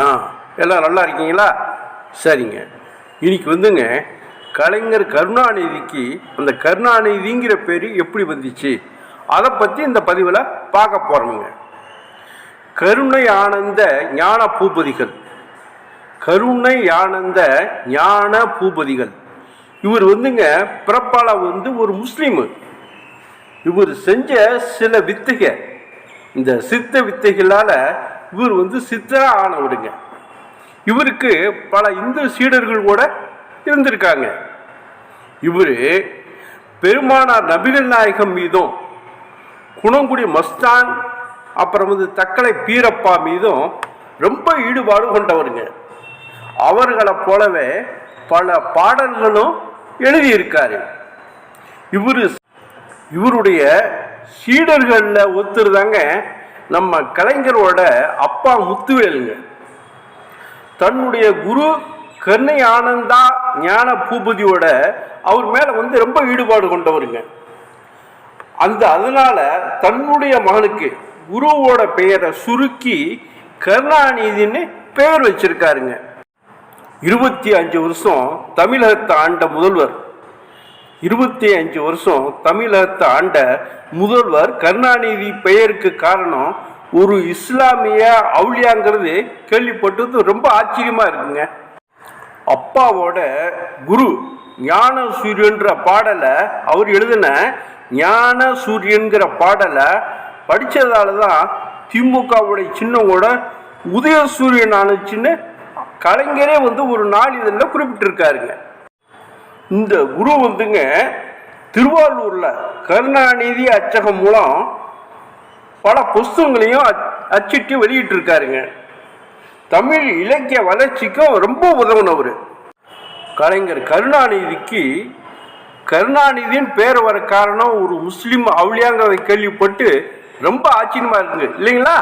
ஆ எல்லாம் நல்லா இருக்கீங்களா? சரிங்க. இன்னைக்கு வந்துங்க கலைஞர் கருணாநிதிக்கு அந்த கருணாநிதிங்கிற பேர் எப்படி வந்துச்சு? அதை பற்றி இந்த பதிவில் பார்க்க போகிறோமுங்க கருணை ஆனந்த ஞான பூபதிகள். கருணை ஆனந்த ஞான பூபதிகள். இவர் வந்துங்க பிறப்பால வந்து ஒரு முஸ்லீமு. இவர் செஞ்ச சில வித்தைகள் இந்த சித்த வித்தைகளால் இவர் வந்து சித்தரா ஆனவருங்க இவருக்கு பல இந்து சீடர்கள் கூட இருந்திருக்காங்க. இவர் பெருமானார் நபிகள் நாயகம் மீதும் குணங்குடி மஸ்தான் அப்புறம் வந்து தக்கலை பீரப்பா மீதும் ரொம்ப ஈடுபாடு கொண்டவருங்க. அவர்களை போலவே பல பாடல்களும் எழுதியிருக்காரு. இவர் இவருடைய சீடர்களில் ஒருத்தர் தாங்க நம்ம கலைஞரோட அப்பா முத்துவேலுங்க. தன்னுடைய குரு கருணை ஆனந்தா ஞான பூபதியோட அவர் மேலே வந்து ரொம்ப ஈடுபாடு கொண்டவருங்க. அந்த அதனால தன்னுடைய மகனுக்கு குருவோட பெயரை சுருக்கி கருணாநிதின்னு பெயர் வச்சிருக்காருங்க. இருபத்தி அஞ்சு வருஷம் தமிழகத்தை ஆண்ட முதல்வர். இருபத்தி அஞ்சு வருஷம் தமிழகத்தை ஆண்ட முதல்வர் கருணாநிதி பெயருக்கு காரணம் ஒரு இஸ்லாமிய அவுளியாங்கிறது கேள்விப்பட்டது. ரொம்ப ஆச்சரியமா இருக்குங்க. அப்பாவோட குரு ஞான சூரியன்ற பாடலை அவர் எழுதின ஞான சூரியன்கிற பாடலை படித்ததால தான் திமுகவுடைய சின்னவோட உதயசூரியன் ஆனுச்சுன்னு கலைஞரே வந்து ஒரு நாளிதழில் குறிப்பிட்டிருக்காருங்க. இந்த குரு வந்துங்க திருவாரூரில் கருணாநிதி அச்சகம் மூலம் பல புஸ்தகங்களையும் அச்சிட்டு வெளியிட்டிருக்காருங்க. தமிழ் இலக்கிய வளர்ச்சிக்கும் ரொம்ப உதவுனவர். கலைஞர் கருணாநிதிக்கு கருணாநிதியின் பேர் வர காரணம் ஒரு முஸ்லீம் அவளியாங்கிறத கேள்விப்பட்டு ரொம்ப ஆச்சரியமாக இருக்குங்க இல்லைங்களா?